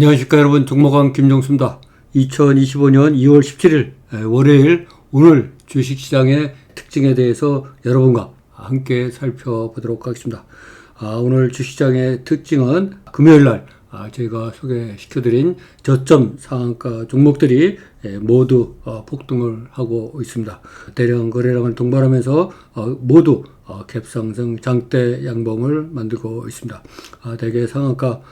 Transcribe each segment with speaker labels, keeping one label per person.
Speaker 1: 안녕하십니까 여러분 종목왕 김종수입니다. 2025년 2월 17일 월요일 오늘 주식시장의 특징에 대해서 여러분과 함께 살펴보도록 하겠습니다. 아, 오늘 주식시장의 특징은 금요일 날 아, 저희가 소개시켜드린 저점 상한가 종목들이 예, 모두 어, 폭등을 하고 있습니다. 대량 거래량을 동반하면서 어, 모두 어, 갭상승 장대 양봉을 만들고 있습니다. 아, 대개 상한가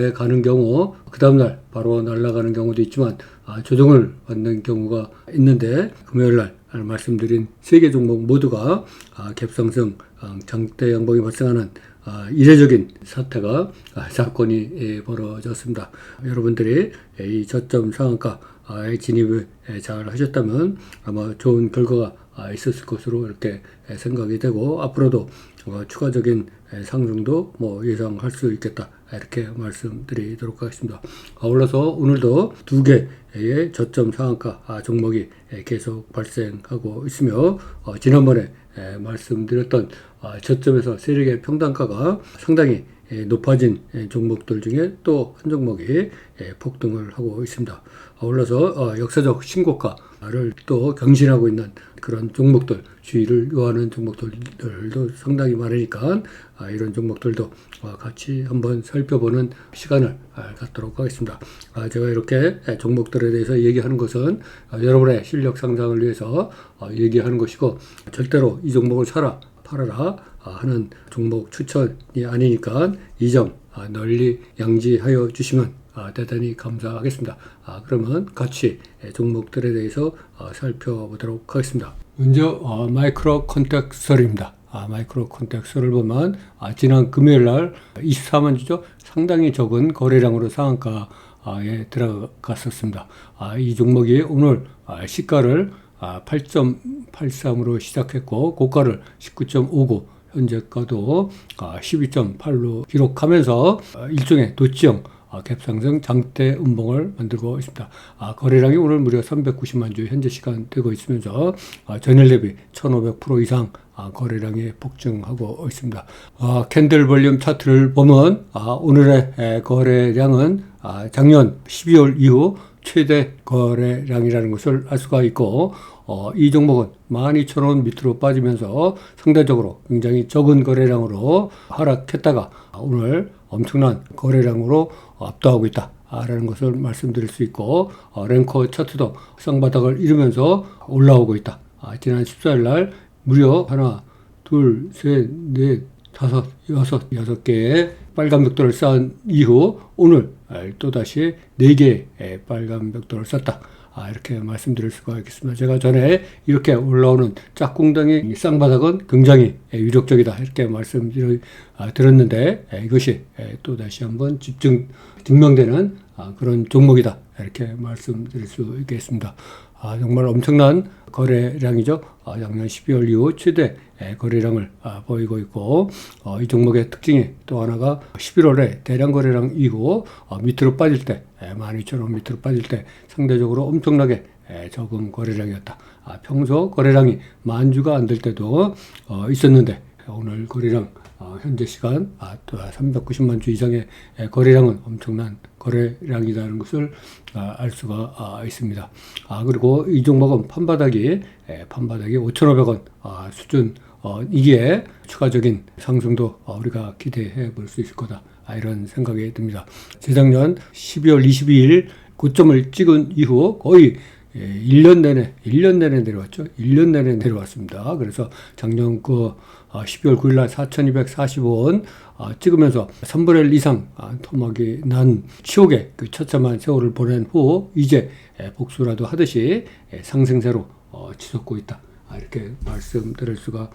Speaker 1: 에 가는 경우 그 다음날 바로 날아가는 경우도 있지만 아, 조정을 받는 경우가 있는데 금요일날 말씀드린 세 개 종목 모두가 아, 갭상승 아, 장대 양봉이 발생하는 아, 이례적인 사태가 아, 사건이 예, 벌어졌습니다. 여러분들이 이 저점 상한가에 진입을 예, 잘 하셨다면 아마 좋은 결과가 아, 있었을 것으로 이렇게 예, 생각이 되고 앞으로도 어, 추가적인 예, 상승도 뭐 예상할 수 있겠다 이렇게 말씀드리도록 하겠습니다. 아울러서 오늘도 두 개의 저점 상한가 아, 종목이 예, 계속 발생하고 있으며 어, 지난번에 예, 말씀드렸던 아, 저점에서 세력의 평단가가 상당히 예, 높아진 예, 종목들 중에 또 한 종목이 예, 폭등을 하고 있습니다. 아울러서 어, 역사적 신고가를 또 경신하고 있는 그런 종목들, 주의를 요하는 종목들도 상당히 많으니까 아, 이런 종목들도 어, 같이 한번 살펴보는 시간을 아, 갖도록 하겠습니다. 아, 제가 이렇게 예, 종목들에 대해서 얘기하는 것은 아, 여러분의 실력 상장을 위해서 어, 얘기하는 것이고 절대로 이 종목을 사라 팔아라 하는 종목 추천이 아니니까 이 점 널리 양지하여 주시면 아, 대단히 감사하겠습니다. 아, 그러면 같이 종목들에 대해서 어, 살펴보도록 하겠습니다. 먼저 어, 마이크로 컨텍스설입니다. 아, 마이크로 컨텍스를 보면 아, 지난 금요일 날 24만 주죠. 상당히 적은 거래량으로 상한가에 들어갔었습니다. 아, 이 종목이 오늘 아, 시가를 아, 8.83으로 시작했고 고가를 19.59 현재가도 아, 12.8로 기록하면서 아, 일종의 도치형 아, 갭상승 장대 음봉을 만들고 있습니다. 아, 거래량이 오늘 무려 390만 주 현재 시간 되고 있으면서 아, 전일 대비 1,500% 이상 아, 거래량이 폭증하고 있습니다. 아, 캔들 볼륨 차트를 보면 아, 오늘의 에, 거래량은 아, 작년 12월 이후 최대 거래량이라는 것을 알 수가 있고 어, 이 종목은 12,000원 밑으로 빠지면서 상대적으로 굉장히 적은 거래량으로 하락했다가 오늘 엄청난 거래량으로 압도하고 있다. 라는 것을 말씀드릴 수 있고 어, 랭커 차트도 쌍바닥을 이루면서 올라오고 있다. 아, 지난 14일 날 무려 하나, 둘, 셋, 넷, 다섯, 여섯, 여섯 개의 빨간 벽돌을 쌓은 이후 오늘 또다시 네 개의 빨간 벽돌을 쌓다. 아, 이렇게 말씀드릴 수가 있겠습니다. 제가 전에 이렇게 올라오는 짝꿍덩이 쌍바닥은 굉장히 위력적이다. 이렇게 말씀드렸는데 아, 이것이 또 다시 한번 집중, 증명되는 아, 그런 종목이다. 이렇게 말씀드릴 수 있겠습니다. 아, 정말 엄청난 거래량이죠. 아, 작년 12월 이후 최대 거래량을 아, 보이고 있고 어, 이 종목의 특징이 또 하나가 11월에 대량 거래량 이후 어, 밑으로 빠질 때 12,000원 밑으로 빠질 때 상대적으로 엄청나게 적은 거래량이었다. 아, 평소 거래량이 만 주가 안 될 때도 어, 있었는데 오늘 거래량 어, 현재 시간 아, 또 390만 주 이상의 거래량은 엄청난 거래량이라는 것을 아, 알 수가 아, 있습니다. 아, 그리고 이 종목은 판바닥이 에, 판바닥이 5,500원 아, 수준 어, 이기에 추가적인 상승도 어, 우리가 기대해 볼 수 있을 거다. 아, 이런 생각이 듭니다. 재작년 12월 22일 고점을 찍은 이후 거의 예, 1년 내내, 1년 내내 내려왔죠. 1년 내내 내려왔습니다. 그래서 작년 그 12월 9일 날 4,245원 아, 찍으면서 3분의 1 이상 아, 토막이 난 치욕의 그 처참한 세월을 보낸 후 이제 복수라도 하듯이 상승세로 어, 치솟고 있다. 아, 이렇게 말씀드릴 수가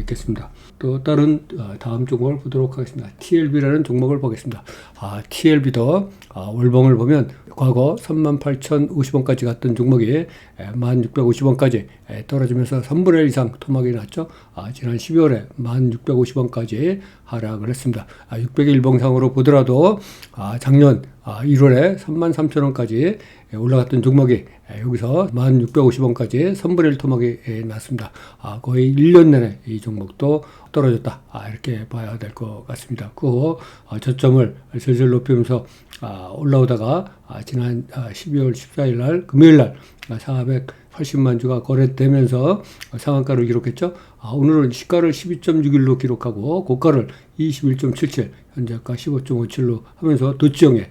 Speaker 1: 있겠습니다. 또 다른 어, 다음 종목을 보도록 하겠습니다. TLB라는 종목을 보겠습니다. 아, TLB도 월봉을 보면 과거 38,050원까지 갔던 종목이 1,650원까지 떨어지면서 3분의 1 이상 토막이 났죠. 아, 지난 12월에 1,650원까지 하락을 했습니다. 아, 600일 봉상으로 보더라도 아, 작년 아, 1월에 33,000원까지 올라갔던 종목이 여기서 1,650원까지 3분의 1 토막이 났습니다. 아, 거의 1년 내내 이 종목도 떨어졌다. 아, 이렇게 봐야 될 것 같습니다. 그 어, 저점을 슬슬 높이면서 아, 올라오다가 아, 지난 아, 12월 14일 날 금요일 날 480만 주가 거래되면서 상한가를 기록했죠. 아, 오늘은 시가를 12.61로 기록하고 고가를 21.77, 현재가 15.57로 하면서 도치형의 에,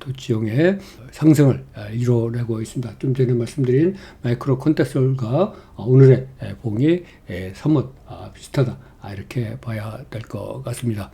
Speaker 1: 도치형의 상승을 에, 이뤄내고 있습니다. 좀 전에 말씀드린 마이크로 컨텍스가 오늘의 에, 봉이 에, 사뭇 아, 비슷하다. 아, 이렇게 봐야 될 것 같습니다.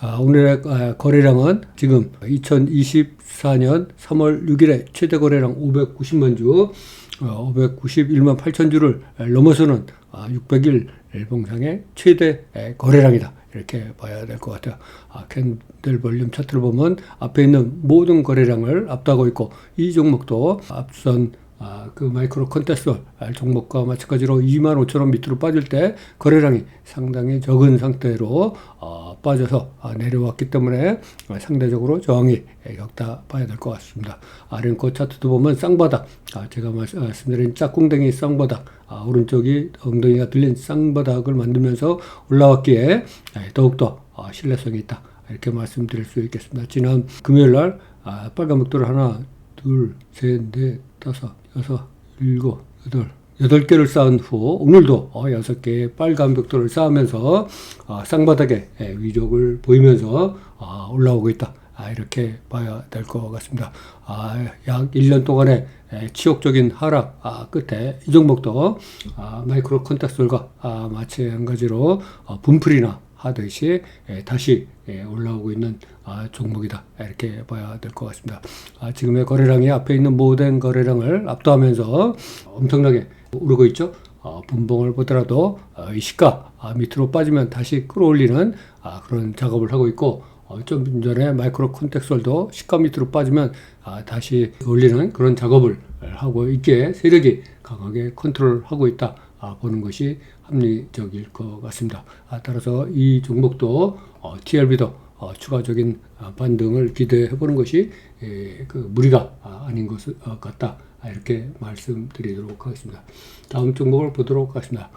Speaker 1: 아, 오늘의 아, 거래량은 지금 2024년 3월 6일에 최대 거래량 590만 주, 어, 591만 8천 주를 넘어서는 아, 600일 봉상의 최대 에, 거래량이다. 이렇게 봐야 될 것 같아요. 아, 캔들 볼륨 차트를 보면 앞에 있는 모든 거래량을 앞두고 있고 이 종목도 앞선 아, 그 마이크로 컨테스트 종목과 마찬가지로 2만 5천 원 밑으로 빠질 때 거래량이 상당히 적은 상태로 어, 빠져서 아, 내려왔기 때문에 상대적으로 저항이 겪다 봐야 될 것 같습니다. 아ren코 차트도 보면 쌍바닥, 아, 제가 말씀드린 짝꿍댕이 쌍바닥, 아, 오른쪽이 엉덩이가 들린 쌍바닥을 만들면서 올라왔기에 더욱더 아, 신뢰성이 있다. 이렇게 말씀드릴 수 있겠습니다. 지난 금요일 날 아, 빨간 목도를 하나, 둘, 셋, 넷, 다섯, 여섯, 일곱, 여덟, 여덟 개를 쌓은 후 오늘도 어, 여섯 개의 빨간 벽돌을 쌓으면서 어, 쌍바닥에 예, 위력을 보이면서 어, 올라오고 있다. 아, 이렇게 봐야 될 것 같습니다. 아, 약 1년 동안의 예, 치욕적인 하락 아, 끝에 이 종목도 아, 마이크로 아, 마찬가지로 어, 분풀이나 하듯이 예, 다시 예, 올라오고 있는 아, 종목이다 이렇게 봐야 될 것 같습니다. 아, 지금의 거래량이 앞에 있는 모든 거래량을 압도하면서 엄청나게 오르고 있죠. 어, 분봉을 보더라도 어, 이 시가 아, 밑으로 빠지면 다시 끌어올리는 아, 그런 작업을 하고 있고 어, 좀 전에 마이크로 콘텍솔도 시가 밑으로 빠지면 아, 다시 올리는 그런 작업을 하고 있기에 세력이 강하게 컨트롤하고 있다 아, 보는 것이 합리적일 것 같습니다. 아, 따라서 이 종목도 어, TLB도 어, 추가적인 어, 반등을 기대해 보는 것이 에, 그 무리가 아, 아닌 것 어, 같다. 아, 이렇게 말씀드리도록 하겠습니다. 다음 종목을 보도록 하겠습니다.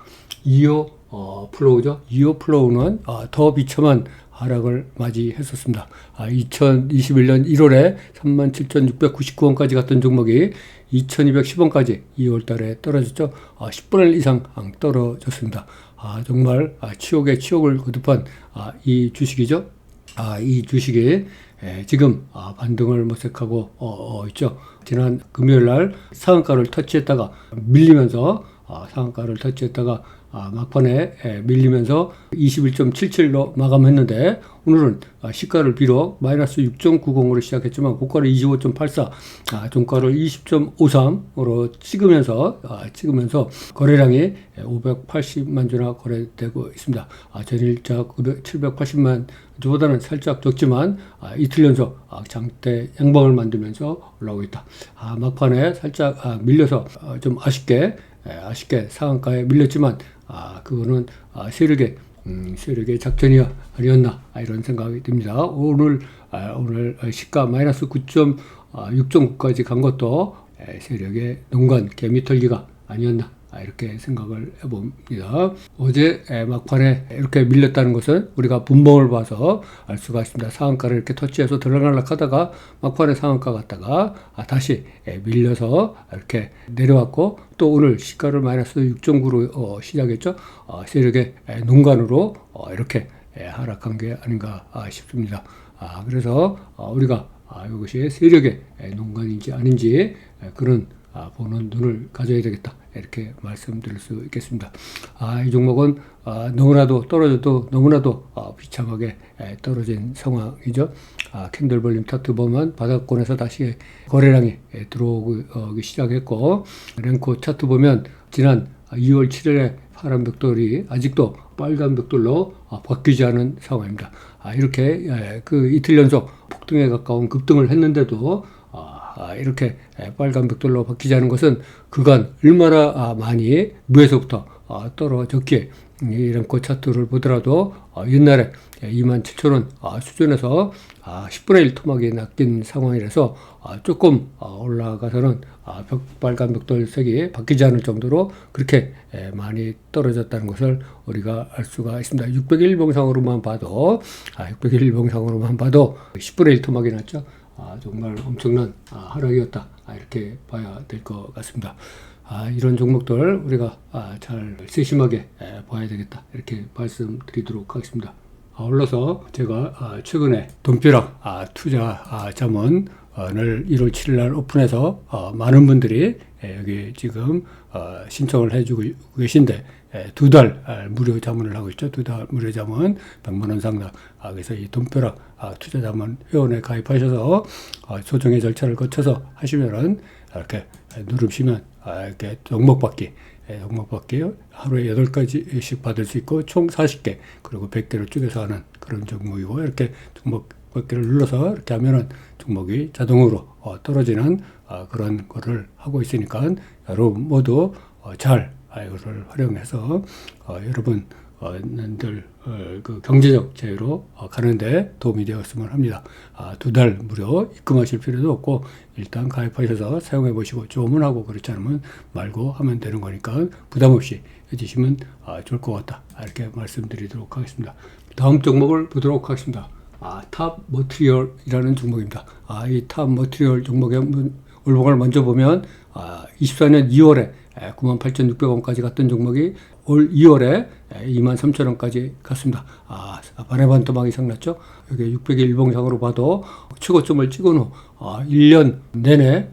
Speaker 1: 이오 어, 플로우죠. 이오 플로우는 어, 더 비참한 하락을 맞이했었습니다. 아, 2021년 1월에 37,699원까지 갔던 종목이 2,210원까지 2월 달에 떨어졌죠. 아, 10분의 1 이상 떨어졌습니다. 아, 정말 아, 치욕에 치욕을 거듭한 아, 이 주식이죠. 아, 이 주식이 에, 지금 아, 반등을 모색하고 어, 어, 있죠. 지난 금요일 날 상한가를 터치했다가 밀리면서 아, 상한가를 터치했다가 아, 막판에 에, 밀리면서 21.77로 마감했는데 오늘은 아, 시가를 비록 마이너스 6.90으로 시작했지만 고가를 25.84, 아, 종가를 20.53으로 찍으면서 아, 찍으면서 거래량이 580만 주나 거래되고 있습니다. 아, 전일자 780만 주보다는 살짝 적지만 아, 이틀 연속 아, 장대 양봉을 만들면서 올라오고 있다. 아, 막판에 살짝 아, 밀려서 어, 좀 아쉽게 에, 아쉽게 상한가에 밀렸지만 아, 그거는 아, 세력의 음, 세력의 작전이 아니었나 아, 이런 생각이 듭니다. 오늘 아, 오늘 시가 마이너스 9.6.9까지 간 것도 에, 세력의 농간 개미털기가 아니었나 아, 이렇게 생각을 해봅니다. 어제 막판에 이렇게 밀렸다는 것은 우리가 분봉을 봐서 알 수가 있습니다. 상한가를 이렇게 터치해서 들어가려고 하다가 막판에 상한가 갔다가 아, 다시 밀려서 이렇게 내려왔고 또 오늘 시가를 마이너스 6.9로 어, 시작했죠. 어, 세력의 농간으로 어, 이렇게 하락한 게 아닌가 싶습니다. 아, 그래서 우리가 아, 이것이 세력의 농간인지 아닌지 그런 아, 보는 눈을 가져야 되겠다. 이렇게 말씀드릴 수 있겠습니다. 아, 이 종목은 아, 너무나도 떨어져도 너무나도 아, 비참하게 에, 떨어진 상황이죠. 아, 캔들 볼륨 차트 보면 바닥권에서 다시 거래량이 에, 들어오기 어, 시작했고 랭코 차트 보면 지난 2월 7일에 파란 벽돌이 아직도 빨간 벽돌로 아, 바뀌지 않은 상황입니다. 아, 이렇게 에, 그 이틀 연속 폭등에 가까운 급등을 했는데도 아, 이렇게 빨간 벽돌로 않은 것은 그간 얼마나 아, 많이 무에서부터 어, 떨어졌기에 이 랭커 차트를 보더라도 어, 옛날에 2만 7천 원 어, 수준에서 아, 10분의 1 토막이 낚인 상황이라서 아, 조금 어, 올라가서는 아, 벽, 빨간 벽돌색이 바뀌지 않을 정도로 그렇게 에, 많이 떨어졌다는 것을 우리가 알 수가 있습니다. 600일 봉상으로만 봐도 아, 600일 봉상으로만 봐도 10분의 1 토막이 났죠. 아, 정말 엄청난 아, 하락이었다. 아, 이렇게 봐야 될 것 같습니다. 아, 이런 종목들 우리가 아, 잘 세심하게 에, 봐야 되겠다. 이렇게 말씀드리도록 하겠습니다. 아울러서 제가 아, 최근에 돈벼락 아, 투자 아, 자문을 1월 7일 날 오픈해서 어, 많은 분들이 에, 여기 지금 어, 신청을 해주고 계신데 두달 무료 자문을 하고 있죠. 두 달 무료 자문 100만 원 상당. 아, 그래서 이 돈벼락 아, 투자 자문 회원에 가입하셔서 어, 소정의 절차를 거쳐서 하시면은 이렇게 누르시면 아, 이렇게 종목 받기 예, 종목 받기 하루에 8가지씩 받을 수 있고 총 40개 그리고 100개를 쪼개서 하는 그런 종목이고 이렇게 종목 받기를 눌러서 이렇게 하면은 종목이 자동으로 어, 떨어지는 어, 그런 거를 하고 있으니까 여러분 모두 어, 잘 아, 이거를 활용해서 어, 여러분 어, 들 어, 그 경제적 자유로 어, 가는데 도움이 되었으면 합니다. 아, 두달 무료 입금하실 필요도 없고 일단 가입하셔서 사용해 보시고 조문하고 그렇지 않으면 말고 하면 되는 거니까 부담 없이 해주시면 아, 좋을 것 같다. 아, 이렇게 말씀드리도록 하겠습니다. 다음 종목을 보도록 하겠습니다. 아, 탑 머티리얼이라는 종목입니다. 아, 이 탑 머티리얼 종목의 월봉을 먼저 보면 아, 24년 2월에 98,600원까지 갔던 종목이 올 2월에 23,000원까지 갔습니다. 아, 반의 토막 이상 났죠? 여기 600일 일봉상으로 봐도 최고점을 찍은 후 아, 1년 내내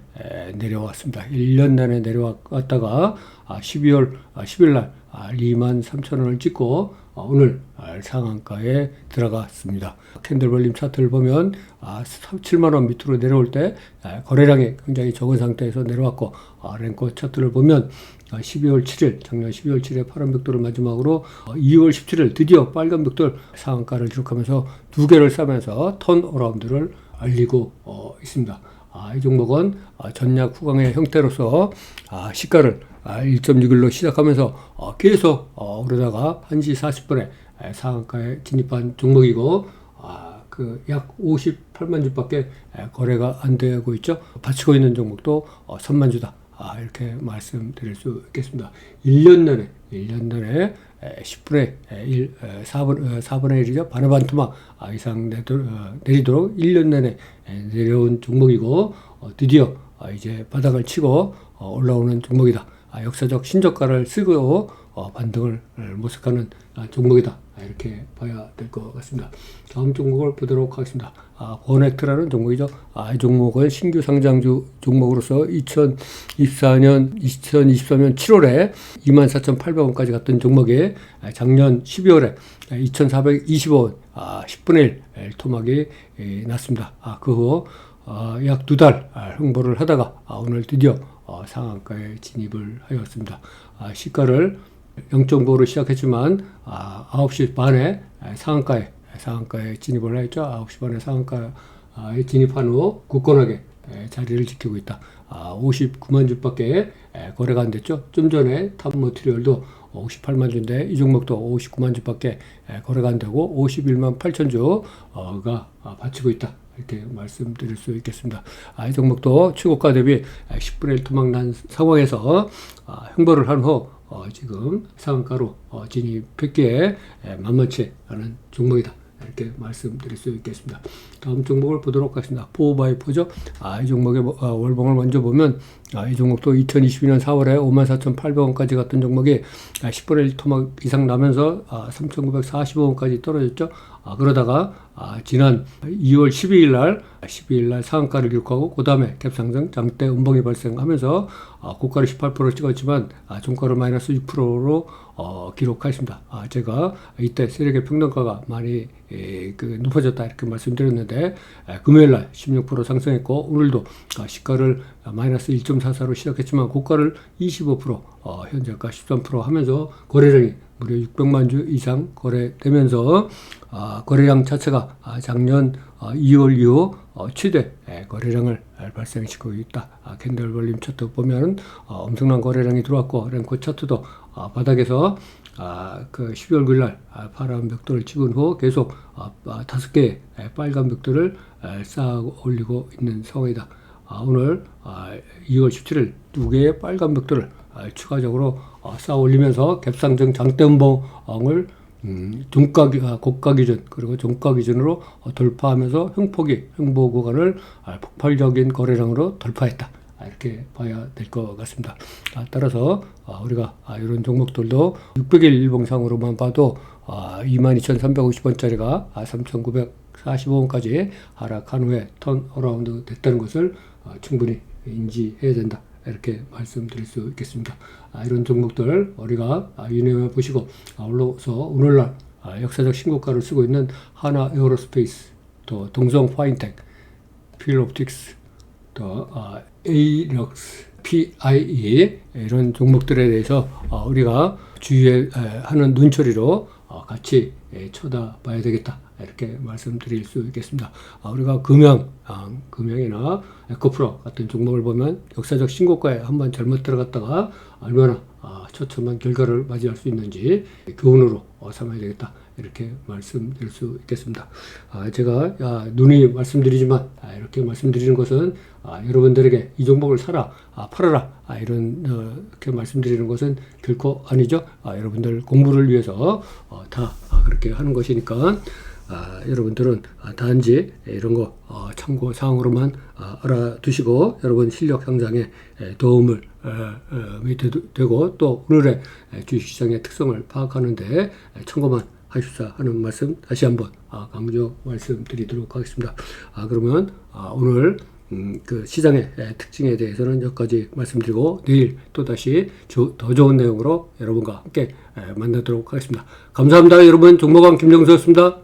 Speaker 1: 내려왔습니다. 1년 내내 내려왔다가 아, 12월 아, 10일 날 아, 23,000원을 찍고 아, 오늘 아, 상한가에 들어갔습니다. 캔들볼림 차트를 보면 아, 7만 원 밑으로 내려올 때 아, 거래량이 굉장히 적은 상태에서 내려왔고 아, 랭커 차트를 보면 12월 7일 작년 12월 7일 파란 벽돌을 마지막으로 2월 17일 드디어 빨간 벽돌 상한가를 기록하면서 두 개를 싸면서 턴 어라운드를 알리고 어, 있습니다. 아, 이 종목은 전략 후강의 형태로서 아, 시가를 1.6일로 시작하면서 어, 계속 어, 오르다가 1시 40분에 상한가에 진입한 종목이고 아, 그약 58만 주밖에 거래가 안 되고 있죠. 받치고 있는 종목도 어, 3만 주다. 아, 이렇게 말씀드릴 수 있겠습니다. 1년 내내, 1년 내내 10분의 1, 4분, 4분의 1이죠. 반의 반 토막 아, 이상 내리도록 1년 내내 내려온 종목이고, 드디어 이제 바닥을 치고 올라오는 종목이다. 아, 역사적 신저가를 쓰고 어, 반등을 모색하는 아, 종목이다. 아, 이렇게 봐야 될 것 같습니다. 다음 종목을 보도록 하겠습니다. 아, 버넥트라는 종목이죠. 아, 이 종목을 신규 상장주 종목으로서 2024년, 2023년 7월에 24,800원까지 갔던 종목이 아, 작년 12월에 2,425원, 아, 10분의 1 토막이 에, 났습니다. 아, 그 후, 어, 약두 달 홍보를 하다가 아, 오늘 드디어 어, 상한가에 진입을 하였습니다. 아, 시가를 0.5로 시작했지만 아, 9시 반에 상한가에 상한가에 진입을 하였죠. 9시 반에 상한가에 진입한 후 굳건하게 자리를 지키고 있다. 아, 59만 주밖에 거래가 안 됐죠. 좀 전에 탑 머티리얼도 58만 주인데 이 종목도 59만 주밖에 거래가 안 되고 51만 8천 주가 바치고 있다. 이렇게 말씀드릴 수 있겠습니다. 아, 이 종목도 최고가 대비 10분의 1 토막 난 상황에서 아, 횡보를 한후 어, 지금 상한가로 어, 진입했기에 만만치 않은 종목이다. 이렇게 말씀드릴 수 있겠습니다. 다음 종목을 보도록 하겠습니다. 포바이포죠. 아, 이 종목의 아, 월봉을 먼저 보면 아, 이 종목도 2022년 4월에 54,800원까지 갔던 종목이 10분의 1 토막 이상 나면서 아, 3,945원까지 떨어졌죠. 아, 그러다가 아, 지난 2월 12일 날 12일 날 상한가를 기록하고 그 다음에 갭상승 장대 음봉이 발생하면서 아, 고가를 18% 찍었지만 아, 종가를 마이너스 6%로 어, 기록하였습니다. 아, 제가 이때 세력의 평균가가 많이 에, 그 높아졌다 이렇게 말씀드렸는데 에, 금요일 날 16% 상승했고 오늘도 아, 시가를 마이너스 1.44로 시작했지만 고가를 25% 어, 현재가 13% 하면서 거래량이 무려 600만 주 이상 거래되면서 아, 거래량 자체가 아, 작년 아, 2월 이후 어, 최대 에, 거래량을 에, 발생시키고 있다. 아, 캔들 볼륨 차트 보면 어, 엄청난 거래량이 들어왔고 랭코 차트도 어, 바닥에서 아, 그 12월 9일 날 아, 파란 벽돌을 찍은 후 계속 아, 아, 다섯 개의 에, 빨간 벽돌을 에, 쌓아 올리고 있는 상황이다. 아, 오늘 아, 2월 17일 두 개의 빨간 벽돌을 아, 추가적으로 어, 쌓아 올리면서 갭상승 장대음봉을 음, 기- 아, 고가 기준 그리고 종가 기준으로 어, 돌파하면서 횡폭이 횡보 구간을 아, 폭발적인 거래량으로 돌파했다. 아, 이렇게 봐야 될 것 같습니다. 아, 따라서 아, 우리가 아, 이런 종목들도 600일 일봉상으로만 봐도 아, 22,350원짜리가 아, 3,945원까지 하락한 후에 턴 어라운드 됐다는 것을 아, 충분히 인지해야 된다. 이렇게 말씀드릴 수 있겠습니다. 아, 이런 종목들 우리가 아, 유념해 보시고 아울러서 오늘날 아, 역사적 신고가를 쓰고 있는 하나 에어로스페이스, 또 동성 파인텍, 필옵틱스, 또 아, 에이럭스, PIE 이런 종목들에 대해서 어, 우리가 주의해 에, 하는 눈초리로 어, 같이 에, 쳐다봐야 되겠다 이렇게 말씀드릴 수 있겠습니다. 아, 우리가 금형, 아, 금형이나 에코프로 같은 종목을 보면 역사적 신고가에 한번 잘못 들어갔다가 얼마나 아, 처참한 결과를 맞이할 수 있는지 교훈으로 어, 삼아야 되겠다. 이렇게 말씀드릴 수 있겠습니다. 아, 제가 아, 눈이 말씀드리지만 아, 이렇게 말씀드리는 것은 아, 여러분들에게 이 종목을 사라, 아, 팔아라 아, 이런 어, 이렇게 말씀드리는 것은 결코 아니죠. 아, 여러분들 공부를 위해서 어, 다 아, 그렇게 하는 것이니까 아, 여러분들은 아, 단지 이런 거 어, 참고 사항으로만 아, 알아두시고 여러분 실력 향상에 에, 도움을 되- 되고 또 오늘의 에, 주식시장의 특성을 파악하는데 에, 참고만 하십사 하는 말씀 다시 한번 아, 강조 말씀드리도록 하겠습니다. 아, 그러면 아, 오늘 음, 그 시장의 에, 특징에 대해서는 여기까지 말씀드리고 내일 또 다시 조- 더 좋은 내용으로 여러분과 함께 에, 만나도록 하겠습니다. 감사합니다. 여러분 종목왕 김정수였습니다.